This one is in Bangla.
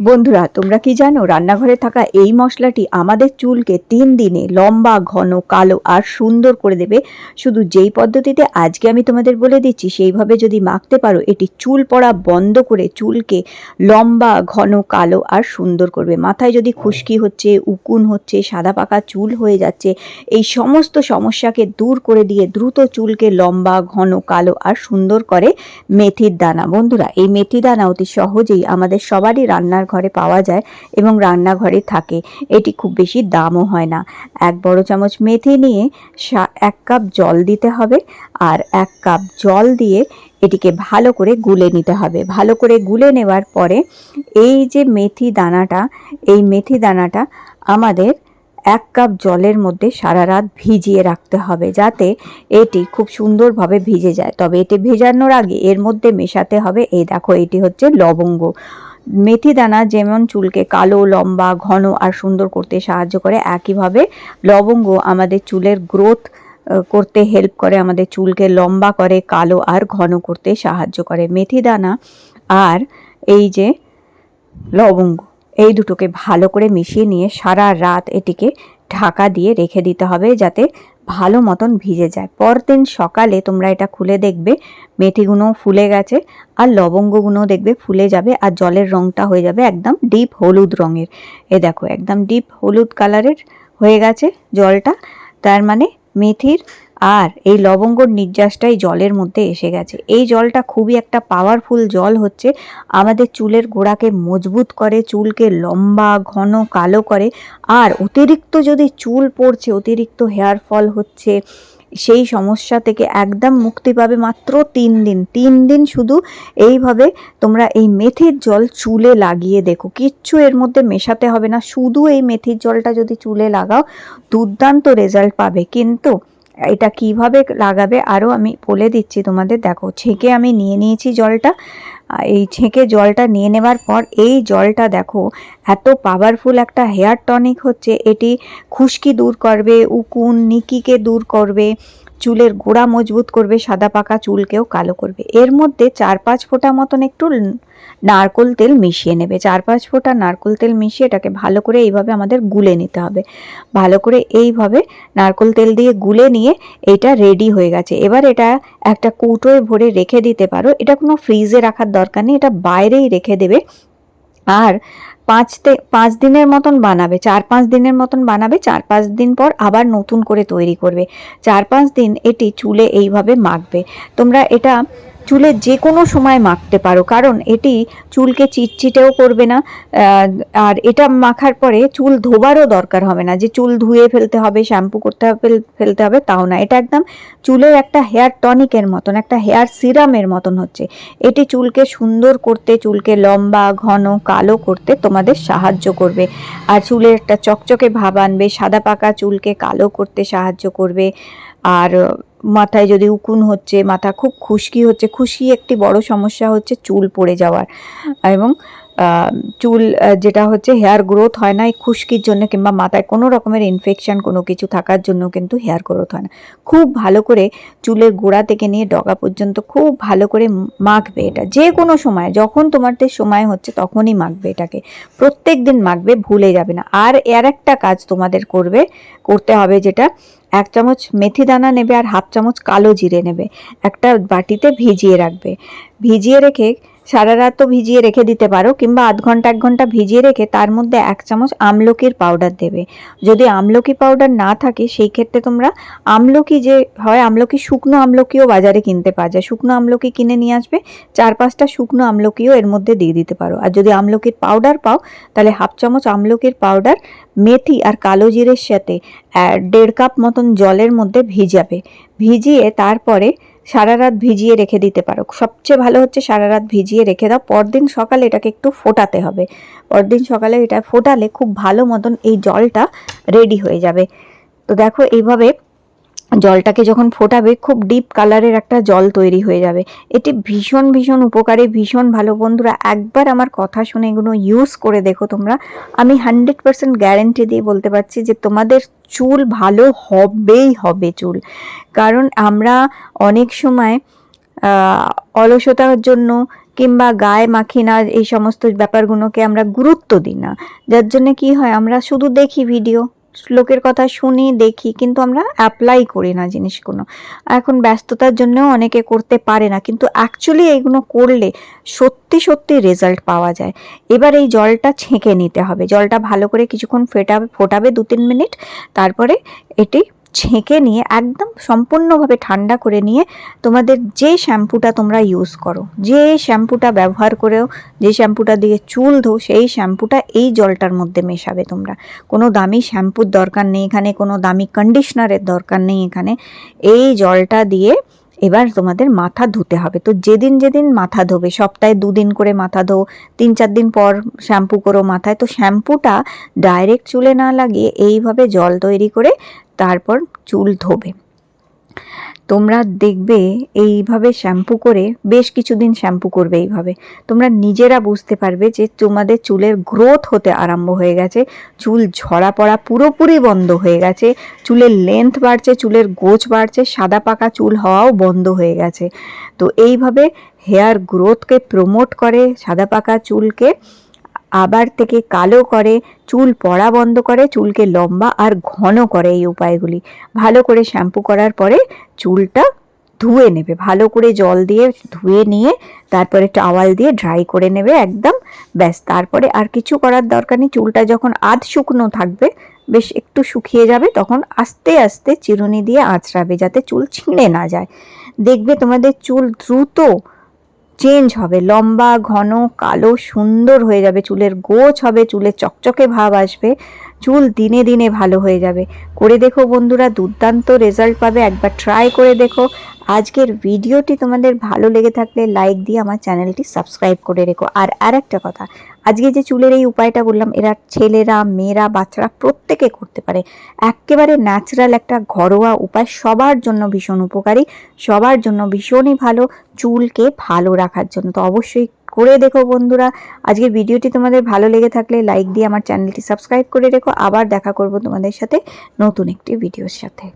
বন্ধুরা, তোমরা কি জানো, রান্নাঘরে থাকা এই মশলাটি আমাদের চুলকে তিন দিনে লম্বা, ঘন, কালো আর সুন্দর করে দেবে। শুধু যেই পদ্ধতিতে আজকে আমি তোমাদের বলে দিচ্ছি, সেইভাবে যদি মাখতে পারো, এটি চুল পড়া বন্ধ করে চুলকে লম্বা, ঘন, কালো আর সুন্দর করবে। মাথায় যদি খুশকি হচ্ছে, উকুন হচ্ছে, সাদা পাকা চুল হয়ে যাচ্ছে, এই সমস্ত সমস্যাকে দূর করে দিয়ে দ্রুত চুলকে লম্বা, ঘন, কালো আর সুন্দর করে মেথির দানা। বন্ধুরা, এই মেথি দানা অতি সহজেই আমাদের সবারই রান্নার ঘরে পাওয়া যায় এবং রান্নাঘরে থাকে। এটি খুব বেশি দামও হয় না। এক বড় চামচ মেথি নিয়ে এক কাপ জল দিতে হবে আর এক কাপ জল দিয়ে এটিকে ভালো করে গুলে নিতে হবে। ভালো করে গুলে নেওয়ার পরে এই যে মেথি দানাটা, এই মেথি দানাটা আমাদের এক কাপ জলের মধ্যে সারা রাত ভিজিয়ে রাখতে হবে যাতে এটি খুব সুন্দরভাবে ভিজে যায়। তবে এটি ভেজানোর আগে এর মধ্যে মেশাতে হবে। এই দেখো, এটি হচ্ছে লবঙ্গ। মেথি দানা যেমন চুলকে কালো, লম্বা, ঘন আর সুন্দর করতে সাহায্য করে, একইভাবে লবঙ্গ আমাদের চুলের গ্রোথ করতে হেল্প করে, আমাদের চুলকে লম্বা করে, কালো আর ঘন করতে সাহায্য করে। মেথি দানা আর এই যে লবঙ্গ, এই দুটোকে ভালো করে মিশিয়ে নিয়ে সারা রাত এটিকে ঢাকা দিয়ে রেখে দিতে হবে যাতে ভালো মতন ভিজে যায়। পরদিন সকালে তোমরা এটা খুলে দেখবে মেথিগুলো ফুলে গেছে আর লবঙ্গগুলো দেখবে ফুলে যাবে আর জলের রঙটা হয়ে যাবে একদম ডিপ হলুদ রঙের। এ দেখো, একদম ডিপ হলুদ কালারের হয়ে গেছে জলটা। তার মানে মেথির আর এই লবঙ্গর নির্যাসটাই জলের মধ্যে এসে গেছে। এই জলটা খুবই একটা পাওয়ারফুল জল হচ্ছে। আমাদের চুলের গোড়াকে মজবুত করে, চুলকে লম্বা, ঘন, কালো করে। আর অতিরিক্ত যদি চুল পড়ছে, অতিরিক্ত হেয়ার ফল হচ্ছে সেই সমস্যা থেকে একদম মুক্তি পাবে মাত্র তিন দিন। তিন দিন শুধু এইভাবে তোমরা এই মেথির জল চুলে লাগিয়ে দেখো। কিচ্ছু এর মধ্যে মেশাতে হবে না। শুধু এই মেথির জলটা যদি চুলে লাগাও, দুর্দান্ত রেজাল্ট পাবে। কিন্তু এটা কীভাবে লাগাবে আরও আমি বলে দিচ্ছি তোমাদের। দেখো, ছেঁকে আমি নিয়ে নিয়েছি জলটা। এই ছেঁকে জলটা নিয়ে নেবার পর এই জলটা দেখো, এত পাওয়ারফুল একটা হেয়ার টনিক হচ্ছে। এটি খুশকি দূর করবে, উকুন, নিকিকে দূর করবে। চুলের গোড়া মজবুত করবে, সাদা পাকা চুলকেও কালো করবে। এর মধ্যে চার পাঁচ ফোঁটা মতন একটু নারকোল তেল মিশিয়ে নেবে। চার পাঁচ ফোঁটা নারকোল তেল মিশিয়ে এটাকে ভালো করে এইভাবে আমাদের গুলে নিতে হবে। ভালো করে এইভাবে নারকোল তেল দিয়ে গুলে নিয়ে এটা রেডি হয়ে গেছে। এবার এটা একটা কৌটোয় ভরে রেখে দিতে পারো। এটা কোনো ফ্রিজে রাখার দরকার নেই। এটা বাইরেই রেখে দেবে। আর পাঁচতে পাঁচ দিনের মতন বানাবে, চার পাঁচ দিনের মতন বানাবে, চার পাঁচ দিন পর আবার নতুন করে তৈরি করবে। চার পাঁচ দিন এটি চুলে এইভাবে মাখবে। তোমরা এটা চুলে যে কোনো সময় মাখতে পারো, কারণ এটি চুলকে চিটচিটেও করবে না আর এটা মাখার পরে চুল ধোবারও দরকার হবে না। যে চুল ধুয়ে ফেলতে হবে, শ্যাম্পু করতে হবে ফেলতে হবে, তাও না। এটা একদম চুলের একটা হেয়ার টনিকের মতন, একটা হেয়ার সিরামের মতন হচ্ছে। এটি চুলকে সুন্দর করতে, চুলকে লম্বা, ঘন, কালো করতে তোমাদের সাহায্য করবে। আর চুলের একটা চকচকে ভাব আনবে, সাদা পাকা চুলকে কালো করতে সাহায্য করবে। আর মাথায় যদি উকুন হচ্ছে, মাথা খুব খুশকি হচ্ছে, খুশকি একটি বড় সমস্যা হচ্ছে চুল পড়ে যাওয়ার। এবং চুল যেটা হচ্ছে হেয়ার গ্রোথ হয় না, এই খুশকির জন্য কিংবা মাথায় কোনো রকমের ইনফেকশান কোনো কিছু থাকার জন্য কিন্তু হেয়ার গ্রোথ হয় না। খুব ভালো করে চুলের গোড়া থেকে নিয়ে ডগা পর্যন্ত খুব ভালো করে মাখবে এটা। যে কোনো সময়, যখন তোমাদের সময় হচ্ছে তখনই মাখবে এটাকে। প্রত্যেক দিন মাখবে, ভুলে যাবে না। আর এর একটা কাজ তোমাদের করবে, করতে হবে যেটা, এক চামচ মেথি দানা নেবে আর হাফ চামচ কালো জিরে নেবে। একটা বাটিতে ভিজিয়ে রাখবে। ভিজিয়ে রেখে সারা রাত তো ভিজিয়ে রেখে দিতে পারো, কিংবা আধ ঘণ্টা, এক ঘণ্টা ভিজিয়ে রেখে তার মধ্যে এক চামচ আমলকির পাউডার দেবে। যদি আমলকি পাউডার না থাকে, সেই ক্ষেত্রে তোমরা আমলকি যে হয়, আমলকি শুকনো আমলকিও বাজারে কিনতে পাওয়া যায়। শুকনো আমলকি কিনে নিয়ে আসবে, চার পাঁচটা শুকনো আমলকিও এর মধ্যে দিয়ে দিতে পারো। আর যদি আমলকির পাউডার পাও, তাহলে হাফ চামচ আমলকির পাউডার মেথি আর কালো জিরের সাথে দেড় কাপ মতন জলের মধ্যে ভিজাবে। ভিজিয়ে তারপরে সারা রাত ভিজিয়ে রেখে দিতে পারো। সবচেয়ে ভালো হচ্ছে সারা রাত ভিজিয়ে রেখে দাও। পরদিন সকালে এটাকে একটু ফোটাতে হবে। পরদিন সকালে এটা ফোটালে খুব ভালো মতন এই জলটা রেডি হয়ে যাবে। তো দেখো এইভাবে জলটাকে যখন ফোটাবে, খুব ডিপ কালারের একটা জল তৈরি হয়ে যাবে। এটি ভীষণ ভীষণ উপকারী, ভীষণ ভালো। বন্ধুরা, একবার আমার কথা শুনে এগুলো ইউজ করে দেখো তোমরা। আমি হান্ড্রেড পার্সেন্ট গ্যারেন্টি দিয়ে বলতে পারছি যে তোমাদের চুল ভালো হবেই হবে চুল। কারণ আমরা অনেক সময় অলসতার জন্য কিংবা গায়ে মাখি না এই সমস্ত ব্যাপারগুলোকে আমরা গুরুত্ব দিই না। যার জন্য কি হয়, আমরা শুধু দেখি ভিডিও লোকের কথা শুনি, দেখি, কিন্তু আমরা অ্যাপ্লাই করি না জিনিসগুলো। এখন ব্যস্ততার জন্যও অনেকে করতে পারে না, কিন্তু অ্যাকচুয়ালি এইগুলো করলে সত্যি সত্যি রেজাল্ট পাওয়া যায়। এবার এই জলটা ছেঁকে নিতে হবে। জলটা ভালো করে কিছুক্ষণ ফেটাবে, ফোটাবে দু তিন মিনিট, তারপরে এটি ছেঁকে নিয়ে একদম সম্পূর্ণভাবে ঠান্ডা করে নিয়ে তোমাদের যে শ্যাম্পুটা তোমরা ইউজ করো, যে শ্যাম্পুটা ব্যবহার করেও, যে শ্যাম্পুটা দিয়ে চুল ধো সেই শ্যাম্পুটা এই জলটার মধ্যে মেশাবে তোমরা। কোনো দামি শ্যাম্পুর দরকার নেই এখানে, কোনো দামি কন্ডিশনারের দরকার নেই এখানে। এই জলটা দিয়ে এবার তোমাদের মাথা ধুতে হবে। তো যেদিন যেদিন মাথা ধোবে, সপ্তাহে দুদিন করে মাথা ধো তিন চার দিন পর শ্যাম্পু করো মাথায়। তো শ্যাম্পুটা ডাইরেক্ট চুলে না লাগিয়ে এইভাবে জল তৈরি করে তারপর চুল ধোবে। তোমরা দেখবে এইভাবে শ্যাম্পু করে, বেশ কিছুদিন শ্যাম্পু করবে এইভাবে। তোমরা নিজেরা বুঝতে পারবে যে তোমাদের চুলের গ্রোথ হতে আরম্ভ হয়ে গেছে। চুল ঝরা পড়া পুরোপুরি বন্ধ হয়ে গেছে। চুলের লেন্থ বাড়ছে, চুলের গোছ বাড়ছে, সাদা পাকা চুল হওয়াও বন্ধ হয়ে গেছে। তো এইভাবে হেয়ার গ্রোথকে প্রমোট করে, সাদা পাকা চুলকে আবার থেকে কালো করে, চুল পড়া বন্ধ করে, চুলকে লম্বা আর ঘন করে এই উপায়গুলি। ভালো করে শ্যাম্পু করার পরে চুলটা ধুয়ে নেবে। ভালো করে জল দিয়ে ধুয়ে নিয়ে তারপরে টাওয়াল দিয়ে ড্রাই করে নেবে একদম। ব্যাস, তারপরে আর কিছু করার দরকার নেই। চুলটা যখন আধ শুকনো থাকবে, বেশ একটু শুকিয়ে যাবে, তখন আস্তে আস্তে চিরুনি দিয়ে আঁচড়াবে যাতে চুল ছিঁড়ে না যায়। দেখবে তোমাদের চুল দ্রুত চেঞ্জ হবে। লম্বা, ঘন, কালো, সুন্দর হয়ে যাবে। চুলের গোছ হবে, চুলের চকচকে ভাব আসবে। চুল দিনে দিনে ভালো হয়ে যাবে। করে দেখো বন্ধুরা, দুর্দান্ত রেজাল্ট পাবে। একবার ট্রাই করে দেখো। আজকের ভিডিওটি তোমাদের ভালো লেগে থাকলে লাইক দিয়ে আমার চ্যানেলটি সাবস্ক্রাইব করে রেখো। আর আর একটা কথা আজকে যে চুলের এই উপায়টা বললাম, এরা ছেলেরা, মেয়েরা, বাচ্চারা প্রত্যেকে করতে পারে। একেবারে ন্যাচারাল একটা ঘরোয়া উপায়, সবার জন্য ভীষণ উপকারী, সবার জন্য ভীষণই ভালো, চুলকে ভালো রাখার জন্য। তো অবশ্যই করে দেখো বন্ধুরা। আজকের ভিডিওটি তোমাদের ভালো লেগে থাকলে লাইক দিয়ে আমার চ্যানেলটি সাবস্ক্রাইব করে রেখো। আবার দেখা করব তোমাদের সাথে নতুন একটি ভিডিওর সাথে।